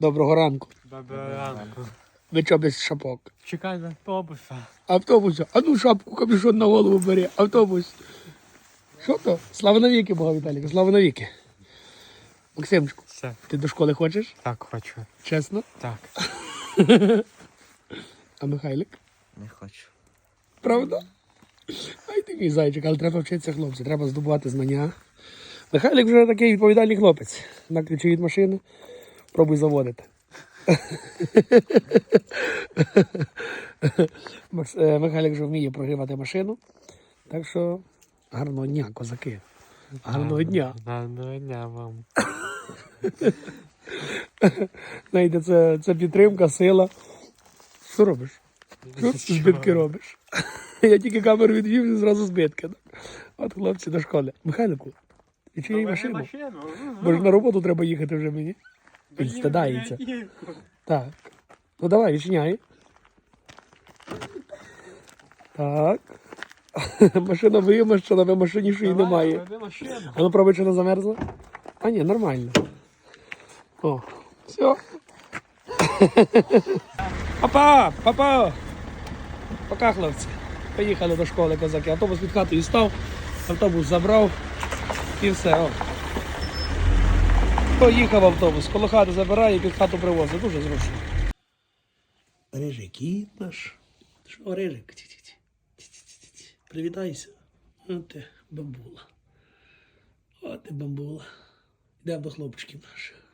Доброго ранку. Доброго ранку. Ви чого без шапок? Чекай на автобуса. Автобус, а ну шапку, капюшон на голову бери. Автобус. Що то? Слава навіки, Бога Віталіка, слава навіки. Максимчику, Все, ти до школи хочеш? так хочу. Чесно? Так. А Михайлик? Не хочу. Правда? Ай ти мій зайчик, але треба вчитися, хлопці, треба здобувати знання. Михайлик вже такий відповідальний хлопець. На ключі від машини. Пробуй заводити. Е, Михайлик вже вміє прогрівати машину. Так що гарного дня, козаки. Гарного дня. Гарного дня вам. Знаєте, це, це підтримка, сила. Що робиш? Що збитки робиш? Я тільки камеру відвів і зразу збитки. От хлопці до школи. Михайлику, і чиї машину? Бо ж на роботу треба їхати вже мені. Він. Так. Ну давай, відчиняй. Так. Машина вимащена, ви машині що її немає. А ну пробуй, чи не замерзла? А ні, нормально. О, все. Папа, папа. Пока, хлопці. Поїхали до школи козаки. Автобус під хатою став, автобус забрав і все. О. Поїхав автобус, коло хати забирає і під хату привозить. Дуже зручно. Рижик наш. Що, Рижик? Привітайся. От ти бамбула. От ти бамбула. Йдемо до хлопчиків наших.